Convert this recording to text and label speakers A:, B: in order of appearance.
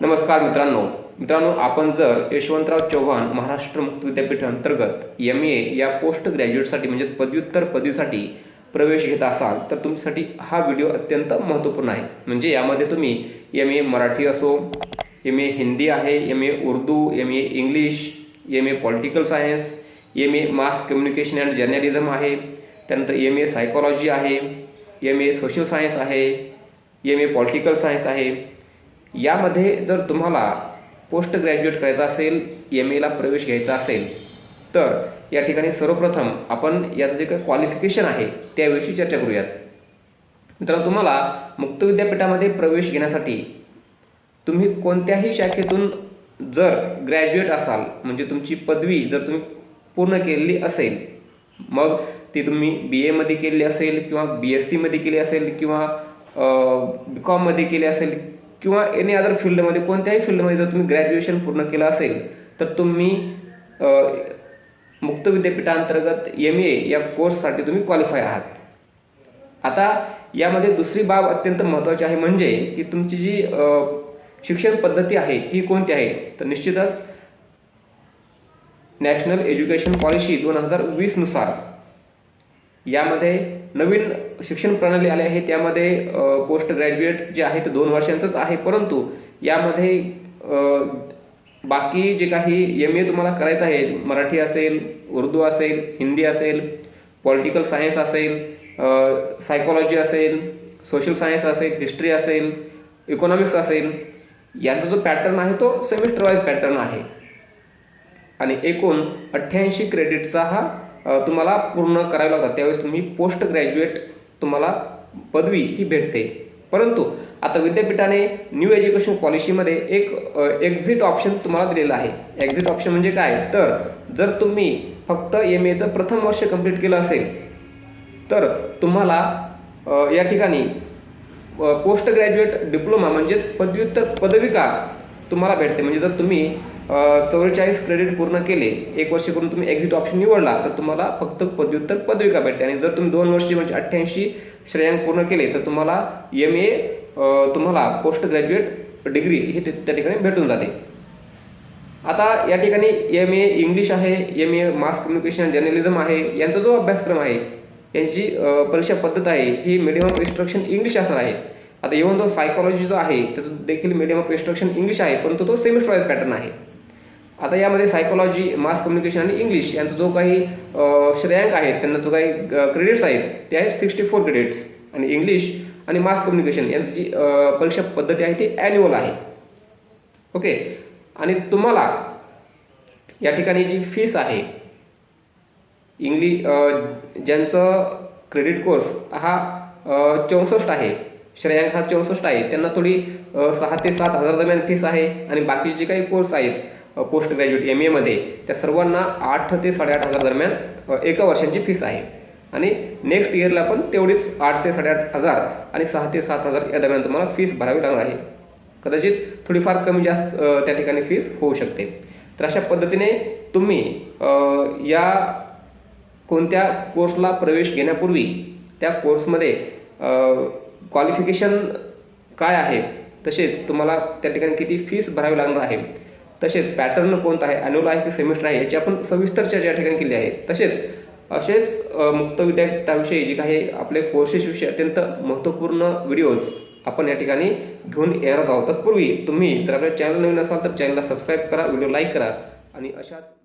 A: नमस्कार मित्रांनो मित्रांनो आपण जर यशवंतराव चव्हाण महाराष्ट्र मुक्त विद्यापीठ अंतर्गत एम ए या पोस्ट ग्रॅज्युएटसाठी म्हणजेच पदव्युत्तर पदवीसाठी प्रवेश घेत असाल तर तुमच्यासाठी हा व्हिडिओ अत्यंत महत्त्वपूर्ण आहे म्हणजे यामध्ये तुम्ही एम ए मराठी असो एम ए हिंदी आहे M A Urdu M A English M A political science M A mass communication and journalism आहे त्यानंतर एम ए सायकॉलॉजी आहे एम ए सोशल सायन्स आहे एम ए पॉलिटिकल सायन्स आहे यामध्ये जर तुम्हाला पोस्ट ग्रॅज्युएट करायचं असेल एम एला प्रवेश घ्यायचा असेल तर या ठिकाणी सर्वप्रथम आपण याचं जे काही क्वालिफिकेशन आहे त्याविषयी चर्चा करूयात. मित्रांनो तुम्हाला मुक्त विद्यापीठामध्ये प्रवेश घेण्यासाठी तुम्ही कोणत्याही शाखेतून जर ग्रॅज्युएट असाल म्हणजे तुमची पदवी जर तुम्ही पूर्ण केलेली असेल मग ती तुम्ही बी एमध्ये केली असेल किंवा बी एस सीमध्ये केली असेल किंवा बी कॉममध्ये केली असेल किंवा एनी अदर फील्डमध्ये कोणत्याही फील्डमध्ये जर तुम्ही ग्रॅज्युएशन पूर्ण केलं असेल तर तुम्ही मुक्त विद्यापीठांतर्गत एम ए या कोर्ससाठी तुम्ही क्वालिफाय आहात. आता यामध्ये दुसरी बाब अत्यंत महत्त्वाची आहे म्हणजे की तुमची जी शिक्षण पद्धती आहे ही कोणती आहे? तर निश्चितच नॅशनल एज्युकेशन पॉलिसी दोन हजार वीसनुसार यामध्ये नवीन शिक्षण प्रणाली आली आहे त्यामध्ये पोस्ट ग्रॅज्युएट जे आहे ते दोन वर्षांचंच आहे परंतु यामध्ये बाकी जे काही एम ए तुम्हाला करायचं आहे मराठी असेल उर्दू असेल हिंदी असेल पॉलिटिकल सायन्स असेल सायकोलॉजी असेल सोशल सायन्स असेल हिस्ट्री असेल इकॉनॉमिक्स असेल यांचा जो पॅटर्न आहे तो सेमिस्टर वाईज पॅटर्न आहे. आणि एकूण अठ्ठ्याऐंशी क्रेडिटचा हा तुम्हाला पूर्ण करावा लागतात त्यावेळेस तुम्ही पोस्ट ग्रॅज्युएट तुम्हाला पदवी ही भेटते. परंतु आता विद्यापीठाने न्यू एज्युकेशन पॉलिसीमध्ये एक एक्झिट ऑप्शन तुम्हाला दिलेलं आहे. एक्झिट ऑप्शन म्हणजे काय? तर जर तुम्ही फक्त एम एचं प्रथम वर्ष कंप्लीट केलं असेल तर तुम्हाला या ठिकाणी पोस्ट ग्रॅज्युएट डिप्लोमा म्हणजेच पदव्युत्तर पदविका तुम्हाला भेटते. म्हणजे जर तुम्ही चौवेचाळीस क्रेडिट पूर्ण केले एक वर्ष करून तुम्ही एक्झिट ऑप्शन निवडला तर तुम्हाला फक्त पदव्युत्तर पदविका भेटते. आणि जर तुम्ही दोन वर्षी म्हणजे अठ्ठ्याऐंशी श्रेयांक पूर्ण केले तर तुम्हाला एम ए तुम्हाला पोस्ट ग्रॅज्युएट डिग्री हे ते- त्या ठिकाणी भेटून जाते. आता या ठिकाणी एम ए इंग्लिश आहे M A mass communication journalism आहे यांचा जो अभ्यासक्रम आहे यांची परीक्षा पद्धत आहे ही मिडियम ऑफ इन्स्ट्रक्शन इंग्लिश असणार आहे. आता इव्हन तो सायकॉलॉजी जो आहे त्याचं देखील मिडियम ऑफ इन्स्ट्रक्शन इंग्लिश आहे परंतु तो सेमिस्टर वाईज पॅटर्न आहे. आता यामध्ये सायकोलॉजी मास कम्युनिकेशन आणि इंग्लिश यांचा जो काही श्रेयांक आहे त्यांना जो काही क्रेडिट्स आहेत ते आहेत सिक्स्टी फोर क्रेडिट्स आणि इंग्लिश आणि मास कम्युनिकेशन यांची जी परीक्षा पद्धती आहे ती ॲन्युअल आहे. ओके आणि तुम्हाला या ठिकाणी जी फीस आहे इंग्लिश ज्यांचं क्रेडिट कोर्स हा चौसष्ट आहे श्रेयांक हा चौसष्ट आहे त्यांना थोडी सहा ते सात हजार दरम्यान फीस आहे आणि बाकीचे जे काही कोर्स आहेत पोस्ट ग्रॅज्युएट एम एमध्ये त्या सर्वांना आठ ते साडेआठ हजार दरम्यान एका वर्षांची फीस आहे. आणि नेक्स्ट इयरला पण तेवढीच आठ ते साडेआठ हजार आणि सहा ते सात हजार या दरम्यान तुम्हाला फीस भरावी लागणार आहे. कदाचित थोडीफार कमी जास्त त्या ठिकाणी फीस होऊ शकते. तर अशा पद्धतीने तुम्ही या कोणत्या कोर्सला प्रवेश घेण्यापूर्वी त्या कोर्समध्ये क्वालिफिकेशन काय आहे तसेच तुम्हाला त्या ठिकाणी किती फीस भरावी लागणार आहे तसेच पॅटर्न कोणता आहे अॅन्युअल आहे की सेमिस्टर आहे याची आपण सविस्तर चर्चा या ठिकाणी केली आहे. तसेच असेच मुक्त विद्यापीठाविषयी जे काही आपले कोर्सेसविषयी अत्यंत महत्त्वपूर्ण व्हिडिओज आपण या ठिकाणी घेऊन येणार आहोत. तत्पूर्वी तुम्ही जर आपल्या चॅनल नवीन असाल तर चॅनलला सबस्क्राईब करा व्हिडिओ लाईक करा आणि अशाच